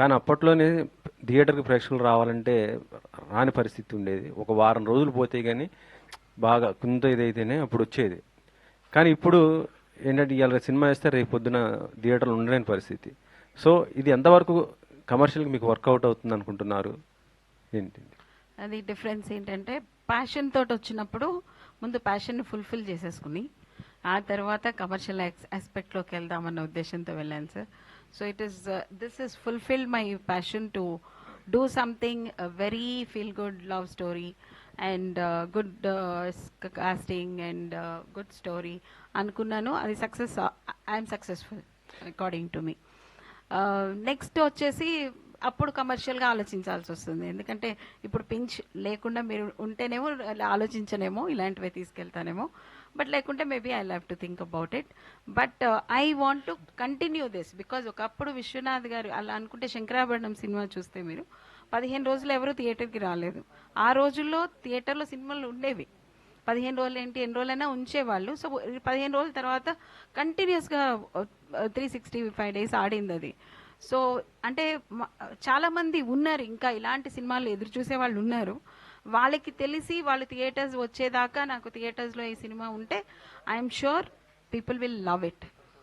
కానీ అప్పట్లోనే థియేటర్కి ప్రేక్షకులు రావాలంటే రాని పరిస్థితి ఉండేది. ఒక వారం రోజులు పోతే కానీ బాగా కొంత ఇదైతేనే అప్పుడు వచ్చేది. కానీ ఇప్పుడు ఏంటంటే ఇవాళ సినిమా వేస్తే రేపు పొద్దున థియేటర్లు ఉండలేని పరిస్థితి. సో ఇది ఎంతవరకు కమర్షియల్కి మీకు వర్కౌట్ అవుతుంది అనుకుంటున్నారు? ఏంటి? అది డిఫరెన్స్ ఏంటంటే ప్యాషన్ తోటి వచ్చినప్పుడు ముందు ప్యాషన్ని ఫుల్ఫిల్ చేసేసుకుని ఆ తర్వాత కమర్షియల్ ఆస్పెక్ట్లోకి వెళ్దామన్న ఉద్దేశంతో వెళ్ళాను sir so it is this is fulfil my passion to do something very feel good love story and good casting and good story అనుకున్నాను అది success I'm successful according to me next వచ్చేసి అప్పుడు కమర్షియల్గా ఆలోచించాల్సి వస్తుంది. ఎందుకంటే ఇప్పుడు పించ్ లేకుండా మీరు ఉంటేనేమో ఆలోచించనేమో ఇలాంటివి తీసుకెళ్తానేమో. బట్ లేకుంటే maybe I love to think about it but I want to continue this because ఒకప్పుడు విశ్వనాథ్ గారు అలా అనుకుంటే శంకరాభరణం సినిమా చూస్తే మీరు పదిహేను రోజులు ఎవరు థియేటర్కి రాలేదు. ఆ రోజుల్లో థియేటర్లో సినిమాలు ఉండేవి. పదిహేను రోజులు ఏంటి ఎన్ని రోజులైనా ఉంచేవాళ్ళు. సో పదిహేను రోజుల తర్వాత కంటిన్యూస్గా త్రీ సిక్స్టీ ఫైవ్ డేస్ ఆడింది అది. సో అంటే చాలామంది ఉన్నారు. ఇంకా ఇలాంటి సినిమాలు ఎదురు చూసే వాళ్ళు ఉన్నారు. వాళ్ళకి తెలిసి వాళ్ళు థియేటర్స్ వచ్చేదాకా నాకు థియేటర్స్లో ఈ సినిమా ఉంటే I'm sure people will love it.